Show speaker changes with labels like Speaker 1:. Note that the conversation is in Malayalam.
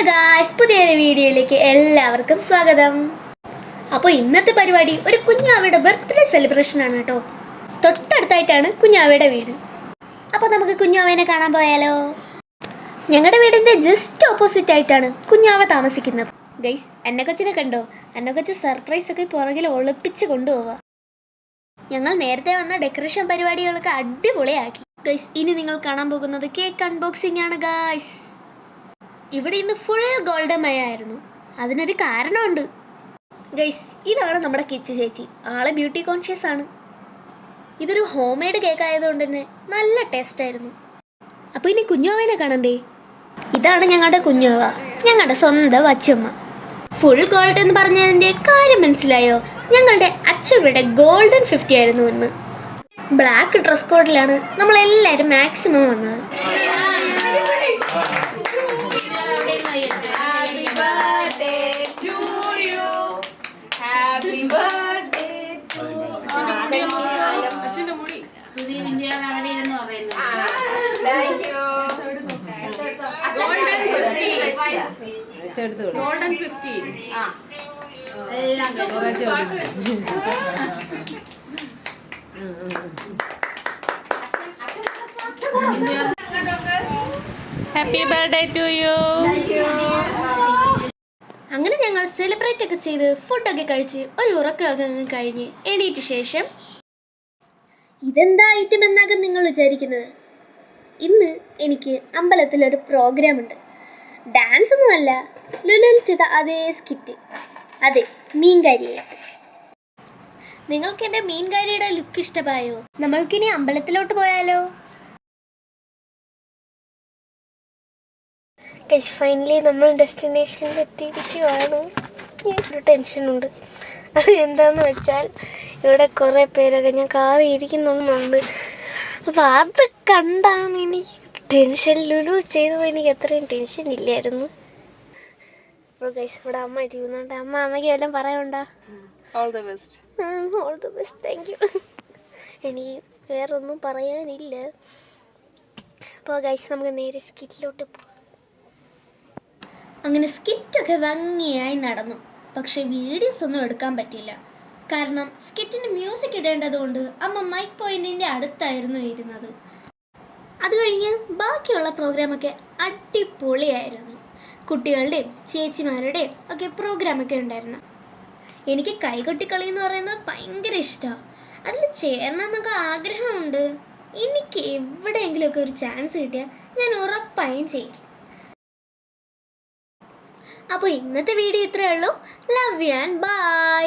Speaker 1: ഹലോ ഗായ്സ് പുതിയൊരു വീഡിയോയിലേക്ക് എല്ലാവർക്കും സ്വാഗതം. അപ്പോൾ ഇന്നത്തെ പരിപാടി ഒരു കുഞ്ഞാവയുടെ ബർത്ത്ഡേ സെലിബ്രേഷൻ ആണ് കേട്ടോ. തൊട്ടടുത്തായിട്ടാണ് കുഞ്ഞാവയുടെ വീട്. അപ്പോൾ നമുക്ക് കുഞ്ഞാവേനെ കാണാൻ പോയാലോ? ഞങ്ങളുടെ വീടിന്റെ ജസ്റ്റ് ഓപ്പോസിറ്റ് ആയിട്ടാണ് കുഞ്ഞാവ താമസിക്കുന്നത്. ഗൈസ് എന്നെ കൊച്ചിനെ കണ്ടോ? എന്നെ കൊച്ച് സർപ്രൈസ് ഒക്കെ പുറകിൽ ഒളിപ്പിച്ച് കൊണ്ടുപോവുക ഞങ്ങൾ നേരത്തെ വന്ന ഡെക്കറേഷൻ പരിപാടികളൊക്കെ അടിപൊളിയാക്കി. ഗൈസ് ഇനി നിങ്ങൾ കാണാൻ പോകുന്നത് കേക്ക് അൺബോക്സിംഗ് ആണ് ഗൈസ് ഇവിടെ ഇന്ന് ഫുൾ ഗോൾഡൻ മയ ആയിരുന്നു. അതിനൊരു കാരണമുണ്ട്. ഗൈസ് ഇതാണ് നമ്മുടെ കിച്ച് ചേച്ചി. ആളെ ബ്യൂട്ടി കോൺഷ്യസ് ആണ്. ഇതൊരു ഹോം മെയ്ഡ് കേക്ക് ആയതുകൊണ്ട് തന്നെ നല്ല ടേസ്റ്റ് ആയിരുന്നു. അപ്പോൾ ഇനി കുഞ്ഞോവേനെ കാണണ്ടേ? ഇതാണ് ഞങ്ങളുടെ കുഞ്ഞോവ ഞങ്ങളുടെ സ്വന്തം അച്ഛമ്മ. ഫുൾ ഗോൾഡ് എന്ന് പറഞ്ഞതിന്റെ കാര്യം മനസ്സിലായോ? ഞങ്ങളുടെ അച്ഛമ്മയുടെ ഗോൾഡൻ ഫിഫ്റ്റി ആയിരുന്നു ഇന്ന്. ബ്ലാക്ക് ഡ്രസ് കോഡിലാണ് നമ്മളെല്ലാവരും മാക്സിമം വന്നത്.
Speaker 2: Happy ബർത്ത്ഡേ ടു മുടി
Speaker 3: സുധീർ ഇന്ത്യയുടെ അവിടെ ഇരുന്ന് പറയുന്നു
Speaker 2: ഗോൾഡൻ ഫിഫ്റ്റി
Speaker 3: ആ എല്ലാം
Speaker 2: ഹാപ്പി ബർത്ത്ഡേ ടു യു
Speaker 1: അങ്ങനെ ഞങ്ങൾ സെലിബ്രേറ്റ് ഒക്കെ ചെയ്ത് ഫുഡൊക്കെ കഴിച്ച് ഒരു ഉറക്കമൊക്കെ അങ്ങ് കഴിഞ്ഞ് എണീറ്റ ശേഷം ഇതെന്താ ഐറ്റം എന്നാകും നിങ്ങൾ വിചാരിക്കുന്നത്? ഇന്ന് എനിക്ക് അമ്പലത്തിലൊരു പ്രോഗ്രാം ഉണ്ട്. ഡാൻസ് ഒന്നുമല്ല ലുലുൽ ചെയ്ത അതേ സ്കിറ്റ് അതെ മീൻകാരിയായിട്ട്. നിങ്ങൾക്ക് എന്റെ മീൻകാരിയുടെ ലുക്ക് ഇഷ്ടമായോ? നമ്മൾക്കിനി അമ്പലത്തിലോട്ട് പോയാലോ? ഗൈസ് ഫൈനലി നമ്മൾ ഡെസ്റ്റിനേഷനിൽ എത്തിയിരിക്കുവാണ്. ഒരു ടെൻഷനുണ്ട് അത് എന്താന്ന് വെച്ചാൽ ഇവിടെ കുറേ പേരൊക്കെ ഞാൻ കാറി ഇരിക്കുന്നുണ്ട് അപ്പോൾ അത് കണ്ടാണ് എനിക്ക് ടെൻഷൻ ലുലു ചെയ്തപ്പോൾ എനിക്ക് അത്രയും ടെൻഷൻ ഇല്ലായിരുന്നു. അപ്പോൾ ഗൈസ് ഇവിടെ അമ്മ ഇരിക്കുന്നുണ്ട്. അമ്മ അമ്മയ്ക്ക് വല്ലതും പറയണ്ടാ
Speaker 2: all the best
Speaker 1: all the best thank you എനിക്ക് വേറൊന്നും പറയാനില്ല. അപ്പോൾ ഗൈസ് നമുക്ക് നേരെ സ്കിറ്റിലോട്ട് പോകാം. അങ്ങനെ സ്കിറ്റൊക്കെ ഭംഗിയായി നടന്നു. പക്ഷെ വീഡിയോസ് ഒന്നും എടുക്കാൻ പറ്റില്ല കാരണം സ്കിറ്റിന് മ്യൂസിക് ഇടേണ്ടതുകൊണ്ട് അമ്മ മൈക്ക് പോയിന്റിന്റെ അടുത്തായിരുന്നു ഇരുന്നത്. അത് കഴിഞ്ഞ് ബാക്കിയുള്ള പ്രോഗ്രാമൊക്കെ അടിപൊളിയായിരുന്നു. കുട്ടികളുടെയും ചേച്ചിമാരുടെയും ഒക്കെ പ്രോഗ്രാമൊക്കെ ഉണ്ടായിരുന്നു. എനിക്ക് കൈകൊട്ടിക്കളി എന്ന് പറയുന്നത് ഭയങ്കര ഇഷ്ടമാണ് അതിൽ ചേരണം എന്നൊക്കെ ആഗ്രഹമുണ്ട്. എനിക്ക് എവിടെയെങ്കിലുമൊക്കെ ഒരു ചാൻസ് കിട്ടിയാൽ ഞാൻ ഉറപ്പായും ചെയ്യും. അപ്പോൾ ഇന്നത്തെ വീഡിയോ ഇത്രയേ ഉള്ളൂ. Love you and by